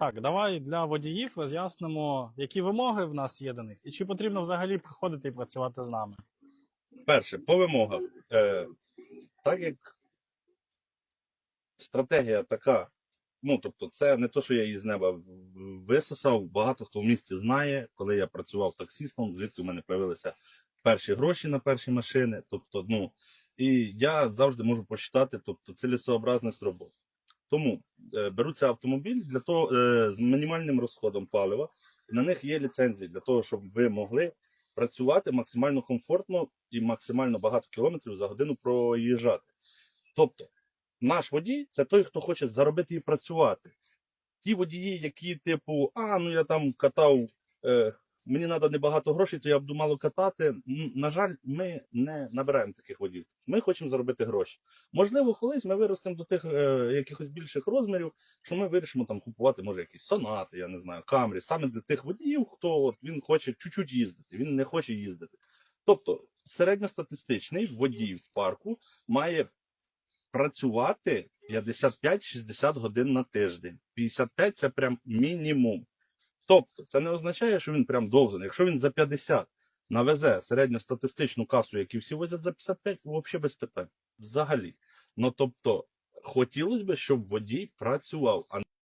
Так, давай для водіїв роз'яснимо, які вимоги в нас є до них, і чи потрібно взагалі приходити і працювати з нами. Перше, по вимогах. Е, так як стратегія така, ну тобто, це не то, що я її з неба висосав. Багато хто в місті знає, коли я працював таксістом, звідки в мене з'явилися перші гроші на перші машини. Тобто, ну, і я завжди можу посчитати тобто, цілесообразність роботи. Тому беруться автомобіль для того е, з мінімальним розходом палива. На них є ліцензії для того, щоб ви могли працювати максимально комфортно і максимально багато кілометрів за годину проїжджати. Тобто, наш водій це той, хто хоче заробити і працювати. Ті водії, які, типу, а, ну я там катав, е, мені треба небагато грошей, то я буду мало катати. На жаль, ми не набираємо таких водіїв. Ми хочемо заробити гроші. Можливо, колись ми виростемо до тих е, якихось більших розмірів, що ми вирішимо там купувати, може, якісь сонати, я не знаю, камрі, саме для тих водіїв, хто от, він хоче чуть-чуть їздити, він не хоче їздити. Тобто, середньостатистичний водій в парку має працювати 55-60 годин на тиждень. 55 це прям мінімум. Тобто, це не означає, що він прям должен. Якщо він за 50 навезе середньостатистичну касу, які всі возять за 55, взагалі без питань. Взагалі. Ну тобто, хотілося б, щоб водій працював,